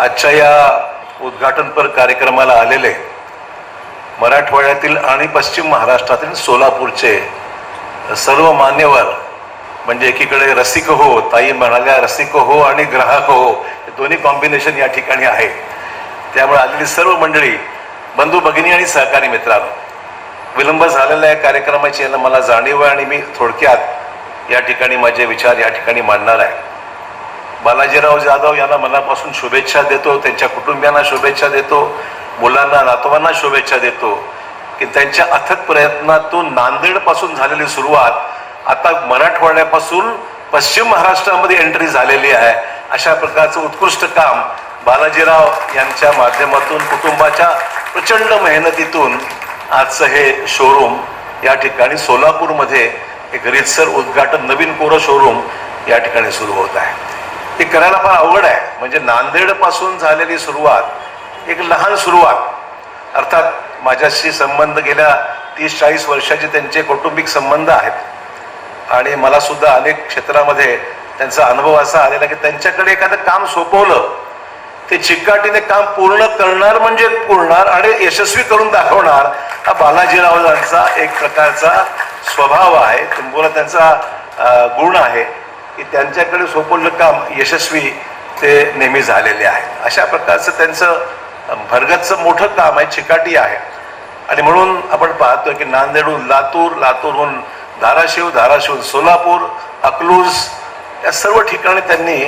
आजच्या या उद्घाटनपर कार्यक्रमाला आलेले मराठवाड्यातील आणि पश्चिम महाराष्ट्रातील सोलापूरचे सर्व मान्यवर म्हणजे एकीकडे रसिक हो ताई म्हणाल्या रसिक हो आणि ग्राहक हो हे दोन्ही कॉम्बिनेशन या ठिकाणी आहे त्यामुळे आलेली सर्व मंडळी बंधू भगिनी आणि सहकारी मित्रांनो विलंब झालेल्या या कार्यक्रमाची यांना मला जाणीव आहे आणि मी थोडक्यात या ठिकाणी माझे विचार या ठिकाणी मांडणार आहे. बालाजीराव जाधव यांना मनापासून शुभेच्छा देतो त्यांच्या कुटुंबियांना शुभेच्छा देतो मुलांना नातवांना शुभेच्छा देतो की त्यांच्या अथक प्रयत्नातून नांदेडपासून झालेली सुरुवात आता मराठवाड्यापासून पश्चिम महाराष्ट्रामध्ये एंट्री झालेली आहे. अशा प्रकारचं उत्कृष्ट काम बालाजीराव यांच्या माध्यमातून कुटुंबाच्या प्रचंड मेहनतीतून आजचं हे शोरूम या ठिकाणी सोलापूरमध्ये एक रीतसर उद्घाटन नवीन कोरं शोरूम या ठिकाणी सुरू होत आहे. ते करायला फार अवघड आहे. म्हणजे नांदेडपासून झालेली सुरुवात एक लहान सुरुवात. अर्थात माझ्याशी संबंध गेल्या तीस चाळीस वर्षाचे त्यांचे कौटुंबिक संबंध आहेत. आणि मला सुद्धा अनेक क्षेत्रामध्ये त्यांचा अनुभव असा आलेला की त्यांच्याकडे एखादं काम सोपवलं ते चिकाटीने काम पूर्ण करणार म्हणजे पूर्णार आणि यशस्वी करून दाखवणार हा बालाजीरावांचा एक प्रकारचा स्वभाव आहे. तुम्हाला त्यांचा गुण आहे. की त्यांच्याकडे सोपवलं काम यशस्वी ते नेहमी झालेले आहे अशा प्रकारचं त्यांचं भरगतचं मोठं काम आहे चिकाटी आहे. आणि म्हणून आपण पाहतोय की नांदेडहून लातूर लातूरहून धाराशिव धाराशिवहून सोलापूर अकलूज या सर्व ठिकाणी त्यांनी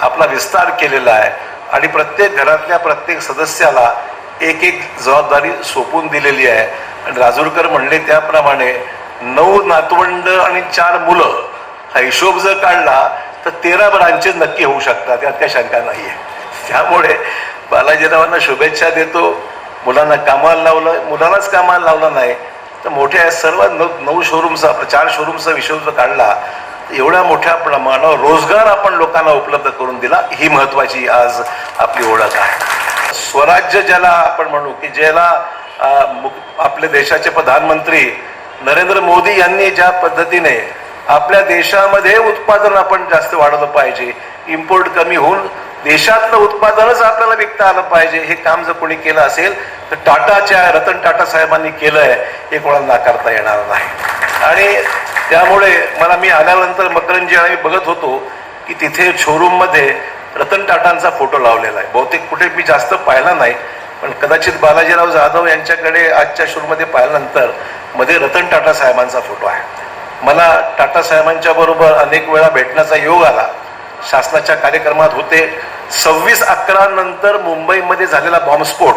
आपला विस्तार केलेला आहे. आणि प्रत्येक घरातल्या प्रत्येक सदस्याला एक एक जबाबदारी सोपून दिलेली आहे. आणि राजूरकर म्हणले त्याप्रमाणे नऊ नातवंड आणि चार मुलं हा हिशोब जर काढला तर तेरा ब्रांचेस नक्की होऊ शकतात. यात काही शंका नाही आहे त्यामुळे बालाजीरावांना शुभेच्छा देतो. मुलांना कामाला लावलं मुलांनाच कामाला लावलं नाही तर मोठ्या सर्व नऊ नऊ शोरूमचा आपला चार शोरूमचा विषय जर काढला एवढ्या मोठ्या प्रमाणावर रोजगार आपण लोकांना उपलब्ध करून दिला. ही महत्वाची आज आपली ओळख आहे. स्वराज्य ज्याला आपण म्हणू की ज्याला आपल्या आपले देशाचे प्रधानमंत्री नरेंद्र मोदी यांनी ज्या पद्धतीने आपल्या देशामध्ये उत्पादन आपण जास्त वाढवलं पाहिजे. इम्पोर्ट कमी होऊन देशातलं उत्पादनच आपल्याला विकता आलं पाहिजे. हे काम जर कोणी केलं असेल तर टाटाच्या रतन टाटा साहेबांनी केलं आहे हे कोणाला नाकारता येणार नाही. आणि त्यामुळे मला मी आल्यानंतर मकरंजी आम्ही बघत होतो की तिथे शोरूममध्ये रतन टाटांचा फोटो लावलेला आहे. बहुतेक कुठे मी जास्त पाहिला नाही पण कदाचित बालाजीराव जाधव यांच्याकडे आजच्या शोरूममध्ये पाहिल्यानंतरमध्ये रतन टाटा साहेबांचा फोटो आहे. मला टाटा साहेबांच्या बरोबर अनेक वेळा भेटण्याचा योग आला. शासनाच्या कार्यक्रमात होते. सव्वीस अकरा नंतर मुंबईमध्ये झालेला बॉम्बस्फोट.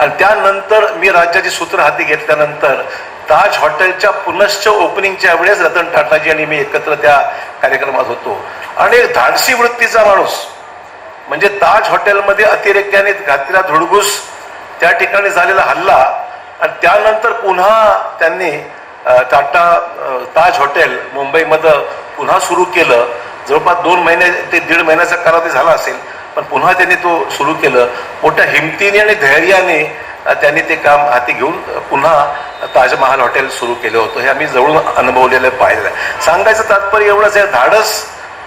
आणि त्यानंतर मी राज्याची सूत्र हाती घेतल्यानंतर ताज हॉटेलच्या पुनश्च ओपनिंगच्या वेळेस रतन टाटाजी आणि मी एकत्र त्या कार्यक्रमात होतो. आणि एक धाडसी वृत्तीचा माणूस. म्हणजे ताज हॉटेलमध्ये अतिरेक्याने घातलेला धुडगूस त्या ठिकाणी झालेला हल्ला आणि त्यानंतर पुन्हा त्यांनी टाटा ताज हॉटेल मुंबईमध्ये पुन्हा सुरू केलं. जवळपास दोन महिने ते दीड महिन्याचा कालावधी झाला असेल पण पुन्हा त्यांनी तो सुरू केलं. मोठ्या हिमतीने आणि धैर्याने त्यांनी ते काम हाती घेऊन पुन्हा ताजमहाल हॉटेल सुरू केलं होतं. हे आम्ही जवळून अनुभवलेलं पाहिलं आहे. सांगायचं तात्पर्य एवढंच आहे धाडस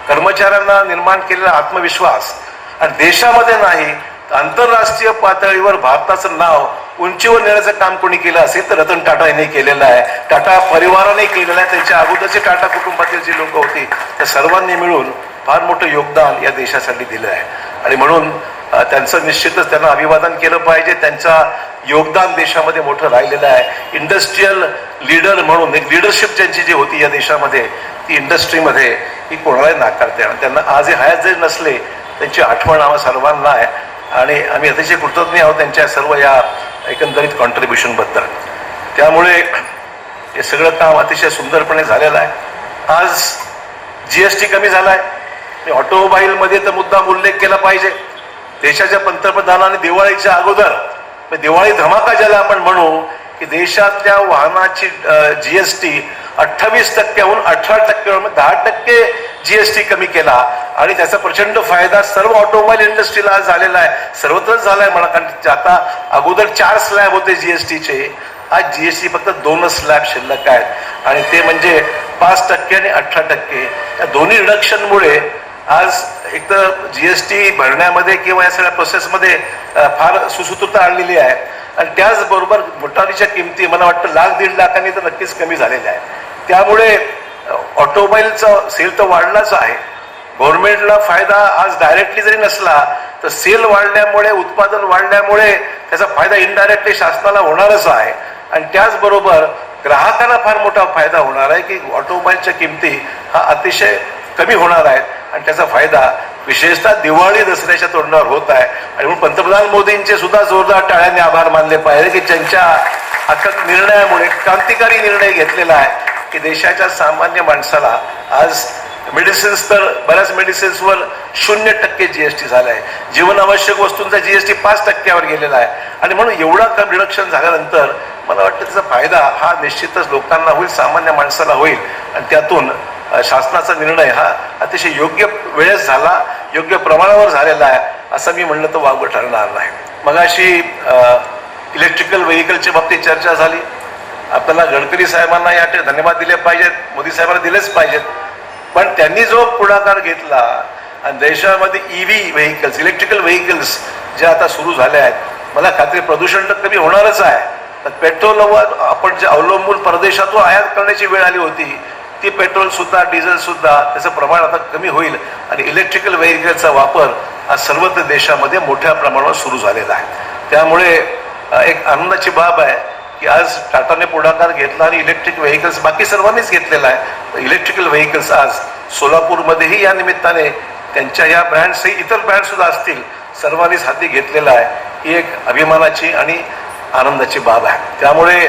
कर्मचाऱ्यांना निर्माण केलेला आत्मविश्वास आणि देशामध्ये नाही आंतरराष्ट्रीय पातळीवर भारताचं नाव उंचीवर नेण्याचं काम कोणी केलं असेल तर रतन टाटा यांनी केलेलं आहे. टाटा परिवाराने केलेलं आहे. त्यांच्या अगोदरचे टाटा कुटुंबातील जी लोक होती त्या सर्वांनी मिळून फार मोठं योगदान या देशासाठी दिलं आहे. आणि म्हणून त्यांचं निश्चितच त्यांना अभिवादन केलं पाहिजे. त्यांचा योगदान देशामध्ये मोठं राहिलेलं आहे. इंडस्ट्रीयल लीडर म्हणून एक लिडरशिप ज्यांची जी होती या देशामध्ये ती इंडस्ट्रीमध्ये ही कोणालाही नाकारते आणि त्यांना आज हे हयात जरी नसले त्यांची आठवण आम्हा सर्वांना आहे. आणि आम्ही अतिशय कृतज्ञ आहोत त्यांच्या सर्व या एकंदरीत कॉन्ट्रीब्युशनबद्दल त्यामुळे हे सगळं काम अतिशय सुंदरपणे झालेलं आहे. आज जी एस टी कमी झाला आहे मी ऑटोमोबाईलमध्ये तर मुद्दाम उल्लेख केला पाहिजे. देशाच्या पंतप्रधानाने दिवाळीच्या अगोदर म्हणजे दिवाळी धमाका ज्याला आपण म्हणू की देशातल्या वाहनाची जी एस टी अठ्ठावीस टक्क्याहून अठरा टक्क्यावर दहा टक्के जीएसटी कमी केला. आणि त्याचा प्रचंड फायदा सर्व ऑटोमोबाईल इंडस्ट्रीला आज झालेला आहे. सर्वत्रच झालाय मला कारण आता अगोदर चार स्लॅब होते जीएसटीचे आज जीएसटी फक्त दोनच स्लॅब शिल्लक आहेत. आणि ते म्हणजे पाच टक्के आणि अठरा टक्के. या दोन्ही रिडक्शनमुळे आज एक तर जी एस टी भरण्यामध्ये किंवा या सगळ्या प्रोसेसमध्ये फार सुसूत्रता आणलेली आहे. आणि त्याचबरोबर मोटारीच्या किमती मला वाटतं लाख दीड लाखांनी तर नक्कीच कमी झालेल्या आहे त्यामुळे अ, ऑटोमोबाईलचा सेल तर वाढलाच आहे. गव्हर्नमेंटला फायदा आज डायरेक्टली जरी नसला तर सेल वाढल्यामुळे उत्पादन वाढल्यामुळे त्याचा फायदा इनडायरेक्टली शासनाला होणारच आहे. आणि त्याचबरोबर ग्राहकांना फार मोठा फायदा होणार आहे की ऑटोमोबाईलच्या किमती हा अतिशय कमी होणार आहेत. आणि त्याचा फायदा विशेषतः दिवाळी दसऱ्याच्या तोंडावर होत आहे. आणि म्हणून पंतप्रधान मोदींचे सुद्धा जोरदार टाळ्यांनी आभार मानले पाहिजे की त्यांच्या अथक निर्णयामुळे क्रांतिकारी निर्णय घेतलेला आहे की देशाच्या सामान्य माणसाला आज मेडिसिन्स तर बऱ्याच मेडिसिन्सवर शून्य टक्के जी एस टी झाला आहे जीवनावश्यक वस्तूंचा जी एस टी पाच टक्क्यावर गेलेला आहे. आणि म्हणून एवढा कम रिडक्शन झाल्यानंतर मला वाटतं त्याचा फायदा हा निश्चितच लोकांना होईल सामान्य माणसाला होईल. आणि त्यातून शासनाचा निर्णय हा अतिशय योग्य वेळेस झाला योग्य प्रमाणावर झालेला आहे असं मी म्हणलं तर वावगं ठरणार नाही. मग अशी इलेक्ट्रिकल व्हेकलच्या बाबतीत चर्चा झाली. आपल्याला गडकरी साहेबांना या धन्यवाद दिले पाहिजेत मोदी साहेबांना दिलेच पाहिजेत. पण त्यांनी जो पुढाकार घेतला आणि देशामध्ये E V vehicles electrical vehicles जे आता सुरू झाले आहेत मला खात्री प्रदूषण तर कमी होणारच आहे. तर पेट्रोलवर आपण जे अवलंबून परदेशातून आयात करण्याची वेळ आली होती ती पेट्रोल सुद्धा डिझेल सुद्धा त्याचं प्रमाण आता कमी होईल आणि इलेक्ट्रिकल व्हेकलचा वापर हा सर्वत्र देशामध्ये मोठ्या प्रमाणावर सुरू झालेला आहे. त्यामुळे एक आनंदाची बाब आहे की आज टाटाने पुढाकार घेतला आणि इलेक्ट्रिक व्हेकल्स बाकी सर्वांनीच घेतलेला आहे. इलेक्ट्रिकल व्हेकल्स आज सोलापूरमध्येही या निमित्ताने त्यांच्या या ब्रँड्सही इतर ब्रँडसुद्धा असतील सर्वांनीच हाती घेतलेला आहे. ही एक अभिमानाची आणि आनंदाची बाब आहे. त्यामुळे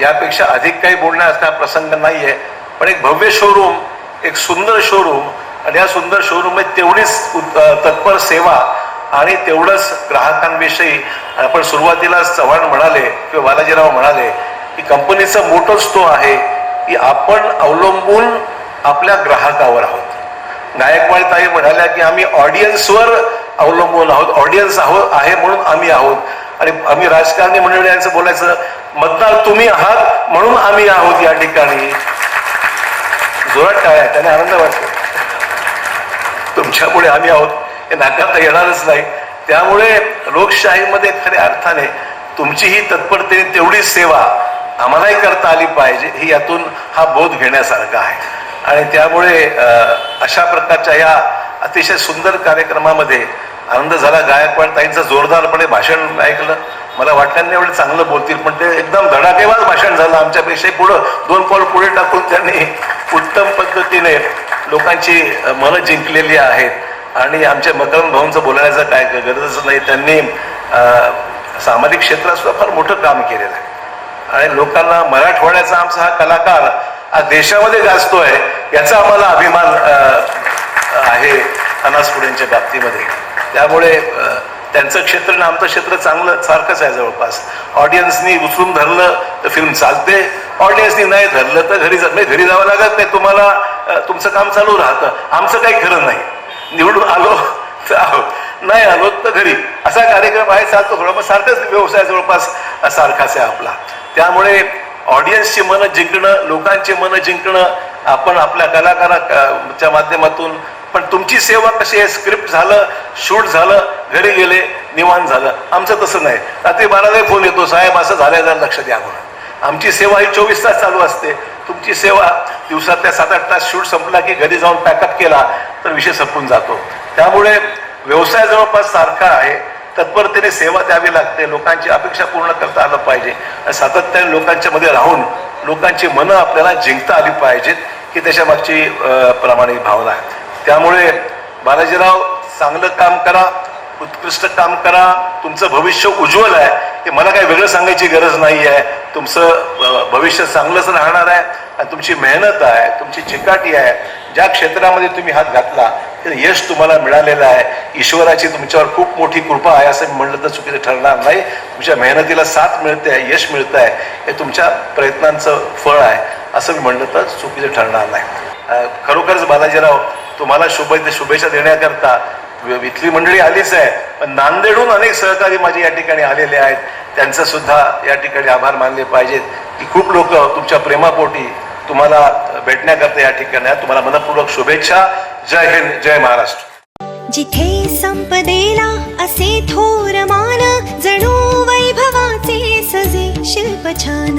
यापेक्षा अधिक काही बोलण्याचा प्रसंग नाही आहे पण एक भव्य शोरूम एक सुंदर शोरूम आणि या सुंदर शोरूममध्ये तेवढीच तत्पर सेवा आणि तेवढंच ग्राहकांविषयी आपण सुरुवातीला चव्हाण म्हणाले किंवा बालाजीराव म्हणाले की कंपनीचा मोटोच तो आहे की आपण अवलंबून आपल्या ग्राहकावर आहोत. गायकवाड ताई म्हणाल्या की आम्ही ऑडियन्सवर अवलंबून आहोत ऑडियन्स आहोत आहे म्हणून आम्ही आहोत. आणि आम्ही राजकारणी मंडळी यांचं बोलायचं मतदार तुम्ही आहात म्हणून आम्ही आहोत या ठिकाणी. जोरात काय आहे त्याने आनंद वाटतो. तुमच्यापुढे आम्ही आहोत. हे नाकारता येणारच नाही. त्यामुळे लोकशाहीमध्ये खऱ्या अर्थाने तुमची ही तत्परतेने तेवढी सेवा आम्हालाही करता आली पाहिजे ही यातून हा बोध घेण्यासारखा आहे. आणि त्यामुळे अशा प्रकारच्या या अतिशय सुंदर कार्यक्रमामध्ये आनंद झाला. गायकवाड ताईंचं जोरदारपणे भाषण ऐकलं. मला वाटलं एवढं चांगलं बोलतील पण ते एकदम धडाकेबाज भाषण झालं आमच्यापेक्षा पुढं दोन पाऊल पुढे टाकून त्यांनी उत्तम पद्धतीने लोकांची मनं जिंकलेली आहेत. आणि आमच्या मकरंद भाऊंचं बोलण्याचं काय गरजच नाही. त्यांनी सामाजिक क्षेत्रात सुद्धा फार मोठं काम केलेलं आहे. आणि लोकांना मराठवाड्याचा आमचा हा कलाकार आज देशामध्ये गाजतोय याचा आम्हाला अभिमान आहे अनास बाबतीमध्ये. त्यामुळे त्यांचं क्षेत्र आणि आमचं क्षेत्र चांगलं सारखंच आहे जवळपास. ऑडियन्सनी उचलून धरलं तर फिल्म चालते. ऑडियन्सनी नाही धरलं तर घरी जा नाही घरी जावं लागत नाही. तुम्हाला तुमचं काम चालू राहतं. आमचं काही खरं नाही. निवडून आलो तर आहो. नाही आलो तर घरी. असा कार्यक्रम आहे चालतो थोडा मग सारखाच व्यवसाय जवळपास सारखाच आहे आपला. त्यामुळे ऑडियन्सची मनं जिंकणं लोकांची मनं जिंकणं आपण आपल्या कलाकाराच्या माध्यमातून. पण तुमची सेवा कशी आहे? स्क्रिप्ट झालं शूट झालं घरी गेले निवान झालं. आमचं तसं नाही. रात्री बाराला फोन येतो साहेब असं झालं जरा लक्ष द्या म्हणून. आमची सेवा ही चोवीस तास चालू असते. तुमची सेवा दिवसातल्या सात आठ तास शूट संपला की घरी जाऊन पॅकअप केला तर विषय संपून जातो. त्यामुळे व्यवसाय जवळपास सारखा आहे. तत्परतेने सेवा द्यावी लागते. लोकांची अपेक्षा पूर्ण करता आलं पाहिजे. आणि सातत्याने लोकांच्या मध्ये राहून लोकांची मनं आपल्याला जिंकता आली पाहिजेत ही त्याच्या मागची प्रामाणिक भावना आहे. त्यामुळे बालाजीराव चांगलं काम करा. उत्कृष्ट काम करा तुमचं भविष्य उज्ज्वल आहे. ते मला काही वेगळं सांगायची गरज नाही आहे तुमचं भविष्य चांगलंच राहणार आहे आणि तुमची मेहनत आहे तुमची चिकाटी आहे. ज्या क्षेत्रामध्ये तुम्ही हात घातला ते यश तुम्हाला मिळालेलं आहे. ईश्वराची तुमच्यावर खूप मोठी कृपा आहे असं म्हणलं तर चुकीचं ठरणार नाही. तुमच्या मेहनतीला साथ मिळते आहे यश मिळतं आहे. हे तुमच्या प्रयत्नांचं फळ आहे असं मी म्हणलं तर चुकीचं ठरणार नाही. खरोखरच बालाजीराव तुम्हाला शुभ शुभेच्छा देण्याकरता इथली मंडळी आलीच आहे. पण नांदेडहून अनेक सहकारी माझे या ठिकाणी आलेले आहेत. त्यांचं सुद्धा या ठिकाणी आभार मानले पाहिजेत की खूप लोक तुमच्या प्रेमापोटी तुम्हाला भेटण्याकरता या ठिकाणी आहेत. तुम्हाला मनपूर्वक शुभेच्छा. जय हिंद जय महाराष्ट्र. जिथे संपदेला असे थोर मान जणू वैभवाचे सजे शिल्प छान